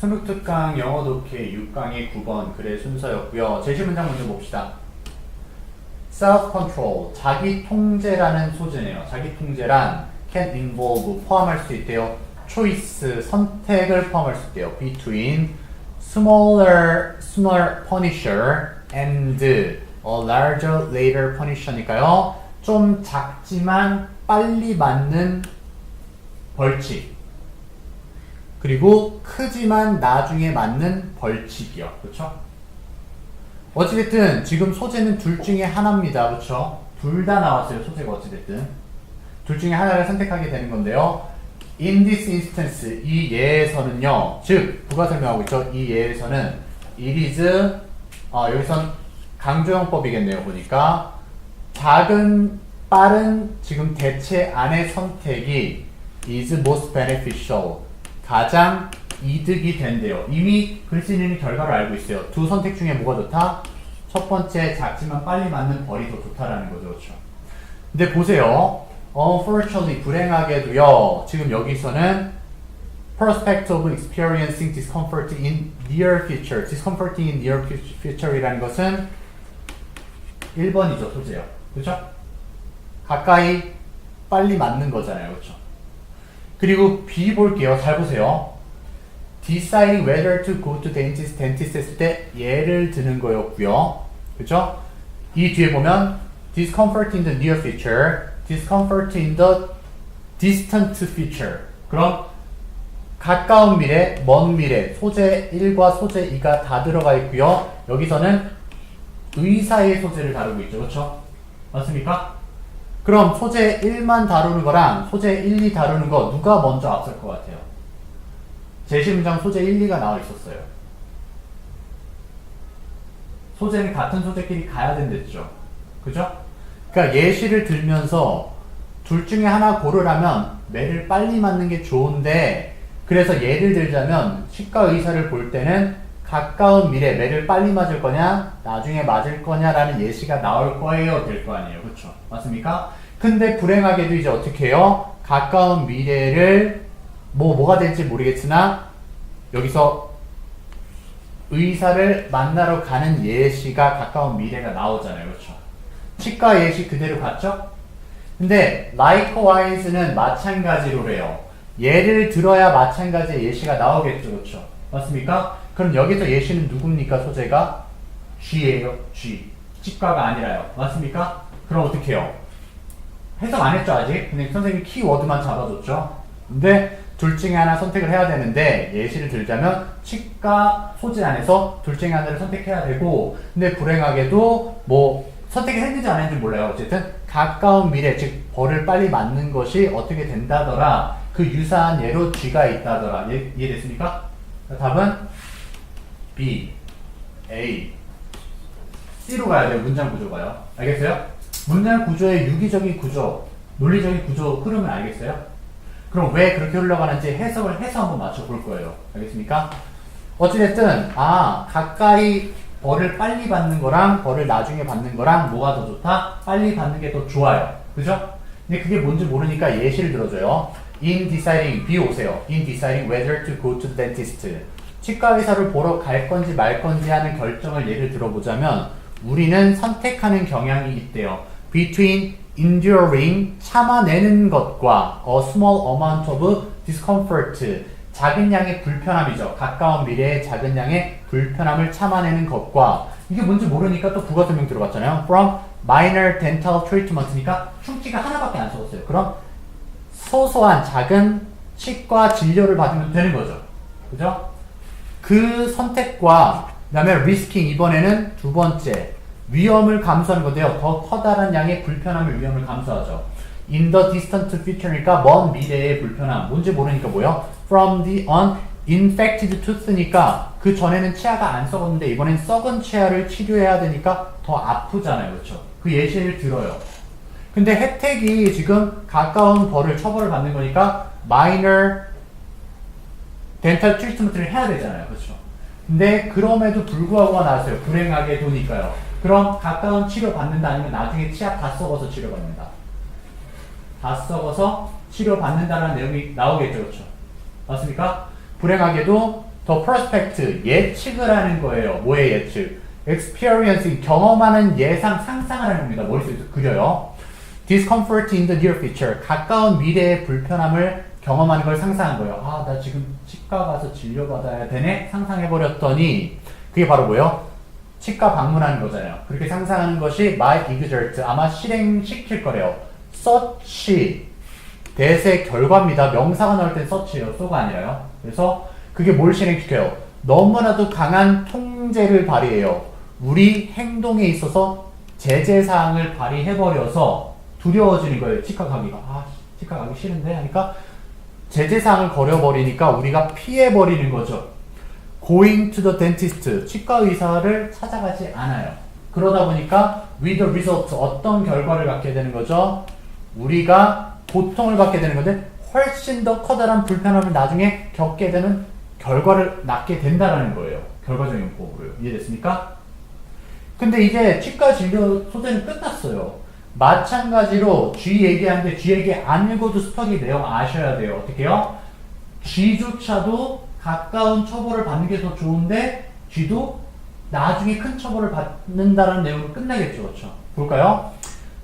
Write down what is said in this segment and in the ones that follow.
16특강 영어 독해 6강의 9번 글의 순서였고요. 제시 문장 먼저 봅시다. self-control, 자기 통제라는 소재네요. 자기 통제란 can involve, 포함할 수 있대요. choice, 선택을 포함할 수 있대요. between smaller, smaller punisher and a larger, later punisher니까요. 좀 작지만 빨리 맞는 벌칙. 그리고 크지만 나중에 맞는 벌칙이요. 그렇죠? 어찌됐든 지금 소재는 둘 중에 하나입니다. 그렇죠? 둘 다 나왔어요. 소재가 어찌됐든. 둘 중에 하나를 선택하게 되는 건데요. In this instance, 이 예에서는요. 즉, 누가 설명하고 있죠? 이 예에서는 it is, 어, 여기선 강조형법이겠네요. 보니까 작은, 빠른 지금 대체 안의 선택이 is most beneficial. 가장 이득이 된대요. 이미 글쓰는 결과를 알고 있어요. 두 선택 중에 뭐가 좋다? 첫 번째 작지만 빨리 맞는 벌이 더 좋다라는 거죠. 그렇죠? 근데 보세요. Unfortunately, 불행하게도요. 지금 여기서는 prospect of experiencing discomfort in near future. discomforting in near future이라는 것은 1번이죠. 소재요. 그렇죠? 가까이 빨리 맞는 거잖아요. 그렇죠? 그리고 B 볼게요. 잘 보세요. deciding whether to go to dentist, dentist 했을 때 예를 드는 거였고요. 그죠? 이 뒤에 보면 discomfort in the near future, discomfort in the distant future. 그럼 가까운 미래, 먼 미래, 소재 1과 소재 2가 다 들어가 있고요. 여기서는 의사의 소재를 다루고 있죠. 그렇죠? 맞습니까? 그럼 소재 1만 다루는 거랑 소재 1, 2 다루는 거 누가 먼저 앞설 것 같아요? 제시 문장 소재 1, 2가 나와 있었어요. 소재는 같은 소재끼리 가야 된댔죠. 그죠? 그러니까 예시를 들면서 둘 중에 하나 고르라면 매를 빨리 맞는 게 좋은데 그래서 예를 들자면 치과 의사를 볼 때는 가까운 미래 매를 빨리 맞을 거냐 나중에 맞을 거냐라는 예시가 나올 거예요. 될 거 아니에요. 그렇죠? 맞습니까? 근데 불행하게도 이제 어떻게 해요? 가까운 미래를 뭐 뭐가 될지 모르겠으나 여기서 의사를 만나러 가는 예시가 가까운 미래가 나오잖아요. 그렇죠? 치과 예시 그대로 갔죠? 근데 likewise는 마찬가지로래요. 예를 들어야 마찬가지의 예시가 나오겠죠. 그렇죠 맞습니까? 그럼 여기서 예시는 누굽니까 소재가? G예요 G 치과가 아니라요 맞습니까? 그럼 어떻게 해요? 해석 안 했죠 아직? 근데 선생님이 키워드만 잡아줬죠 근데 둘 중에 하나 선택을 해야 되는데 예시를 들자면 치과 소재 안에서 둘 중에 하나를 선택해야 되고 근데 불행하게도 뭐 선택을 했는지 안 했는지 몰라요 어쨌든 가까운 미래 즉 벌을 빨리 맞는 것이 어떻게 된다더라 그 유사한 예로 G가 있다더라 예, 이해됐습니까? 답은 B, A, C로 가야 돼요. 문장 구조가요. 알겠어요? 문장 구조의 유기적인 구조, 논리적인 구조 흐름을 알겠어요? 그럼 왜 그렇게 흘러가는지 해석을 해서 한번 맞춰볼 거예요. 알겠습니까? 어찌됐든, 아, 가까이 벌을 빨리 받는 거랑 벌을 나중에 받는 거랑 뭐가 더 좋다? 빨리 받는 게 더 좋아요. 그죠? 근데 그게 뭔지 모르니까 예시를 들어줘요. In deciding, B 오세요. In deciding whether to go to the dentist. 치과 의사를 보러 갈 건지 말 건지 하는 결정을 예를 들어보자면 우리는 선택하는 경향이 있대요. Between enduring 참아내는 것과 a small amount of discomfort 작은 양의 불편함이죠. 가까운 미래의 작은 양의 불편함을 참아내는 것과 이게 뭔지 모르니까 또 부가 설명 들어갔잖아요. From minor dental treatment니까 충치가 하나밖에 안 써졌어요. 그럼 소소한 작은 치과 진료를 받으면 되는 거죠. 그죠? 그 선택과 그다음에 risking 이번에는 두 번째 위험을 감수하는 건데요. 더 커다란 양의 불편함을 위험을 감수하죠. In the distant future니까 먼 미래의 불편함. 뭔지 모르니까 뭐요? From the uninfected tooth니까 그 전에는 치아가 안 썩었는데 이번엔 썩은 치아를 치료해야 되니까 더 아프잖아요. 그렇죠? 그 예시를 들어요. 근데 혜택이 지금 가까운 벌을 처벌을 받는 거니까 minor 덴탈 트리트먼트를 해야 되잖아요. 그렇죠? 근데 그럼에도 불구하고가 나왔어요. 불행하게 도니까요. 그럼 가까운 치료 받는다 아니면 나중에 치아 다 썩어서 치료 받는다. 다 썩어서 치료 받는다는 내용이 나오겠죠. 그렇죠? 맞습니까? 불행하게도 더 prospect 예측을 하는 거예요. 뭐의 예측? experience 경험하는 예상 상상을 하는 겁니다. 머릿속에서 그려요. Discomfort in the near future 가까운 미래의 불편함을 경험하는 걸 상상한 거예요. 아, 나 지금 치과 가서 진료받아야 되네? 상상해버렸더니 그게 바로 뭐예요? 치과 방문하는 거잖아요. 그렇게 상상하는 것이 might exert 아마 실행시킬 거래요. such 대세 결과입니다. 명사가 나올 땐 such예요. so가 아니라요. 그래서 그게 뭘 실행시켜요? 너무나도 강한 통제를 발휘해요. 우리 행동에 있어서 제재 사항을 발휘해버려서 두려워지는 거예요. 가기가. 아, 가기 싫은데? 하니까 제재 사항을 걸어버리니까 우리가 피해버리는 거죠. going to the dentist. 치과 의사를 찾아가지 않아요. 그러다 보니까 with the result. 어떤 결과를 갖게 되는 거죠? 우리가 고통을 받게 되는 건데 훨씬 더 커다란 불편함을 나중에 겪게 되는 결과를 낳게 된다라는 거예요. 결과적인 용법으로요. 이해됐습니까? 근데 이제 치과 진료 소재는 끝났어요. 마찬가지로 G 얘기하는데 G 얘기 안 읽어도 스터디 내용 아셔야 돼요. 어떻게요? G조차도 가까운 처벌을 받는 게 더 좋은데 G도 나중에 큰 처벌을 받는다는 내용으로 끝나겠죠. 그렇죠? 볼까요?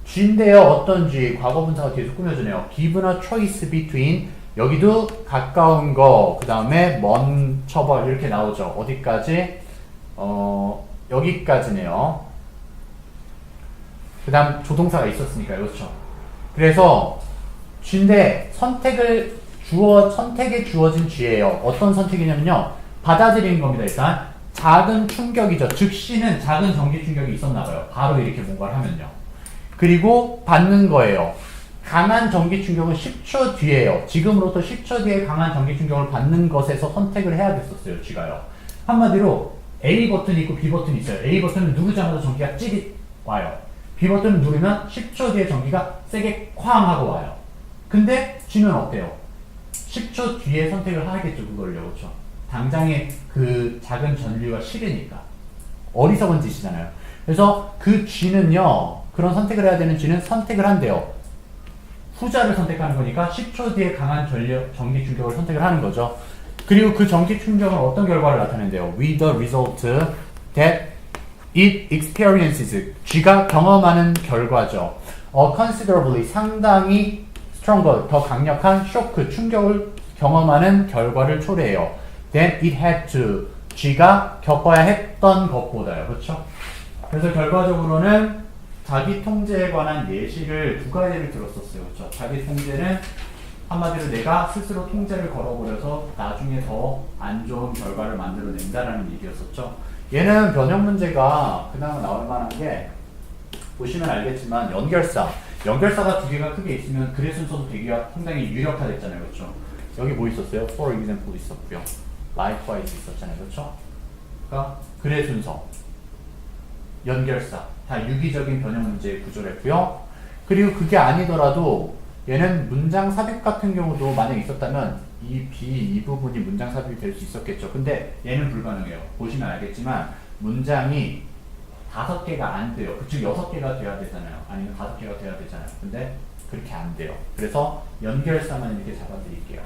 G인데요. 어떤 G? 과거 분사가 계속 꾸며주네요. given a choice between 여기도 가까운 거, 그 다음에 먼 처벌 이렇게 나오죠. 어디까지? 어, 여기까지네요. 그 다음 조동사가 있었으니까 그렇죠. 그래서 쥐인데 선택을 주어 선택에 주어진 쥐예요. 어떤 선택이냐면요. 받아들이는 겁니다. 일단 작은 충격이죠. 즉시는 작은 전기 충격이 있었나 봐요. 바로 이렇게 뭔가를 하면요. 그리고 받는 거예요. 강한 전기 충격은 10초 뒤에요. 지금으로부터 10초 뒤에 강한 전기 충격을 받는 것에서 선택을 해야겠었어요. 쥐가요. 한마디로 A 버튼이 있고 B 버튼이 있어요. A 버튼을 누르자마자 전기가 찌릿 와요. B 버튼을 누르면 10초 뒤에 전기가 세게 쾅 하고 와요. 근데 G는 어때요? 10초 뒤에 선택을 하겠죠, 그걸요. 그렇죠? 당장에 그 작은 전류가 싫으니까. 어리석은 짓이잖아요. 그래서 그 G는요, 그런 선택을 해야 되는 G는 선택을 한대요. 후자를 선택하는 거니까 10초 뒤에 강한 전력, 전기 충격을 선택을 하는 거죠. 그리고 그 전기 충격은 어떤 결과를 나타낸대요? With the result that it experiences. G가 경험하는 결과죠. 어, considerably 상당히 stronger 더 강력한 쇼크 충격을 경험하는 결과를 초래해요. Then it had to G가 겪어야 했던 것보다요. 그렇죠? 그래서 결과적으로는 자기 통제에 관한 예시를 두 가지를 들었었어요. 그렇죠? 자기 통제는 한마디로 내가 스스로 통제를 걸어버려서 나중에 더 안 좋은 결과를 만들어낸다라는 얘기였었죠. 얘는 변형 문제가 그나마 나올 만한 게 보시면 알겠지만 연결사. 연결사가 두 개가 크게 있으면 글의 순서도 되게 상당히 유력화됐잖아요. 그렇죠? 여기 뭐 있었어요? for example 있었고요. Likewise 있었잖아요. 그렇죠? 그러니까 글의 순서. 연결사. 다 유기적인 변형 문제에 구조했고요. 그리고 그게 아니더라도 얘는 문장 삽입 같은 경우도 만약 있었다면 이 B 이 부분이 문장 삽입이 될 수 있었겠죠 근데 얘는 불가능해요 보시면 알겠지만 문장이 다섯 개가 안 돼요. 그쪽 여섯 개가 돼야 되잖아요. 아니면 다섯 개가 돼야 되잖아요. 근데 그렇게 안 돼요. 그래서 연결사만 이렇게 잡아드릴게요.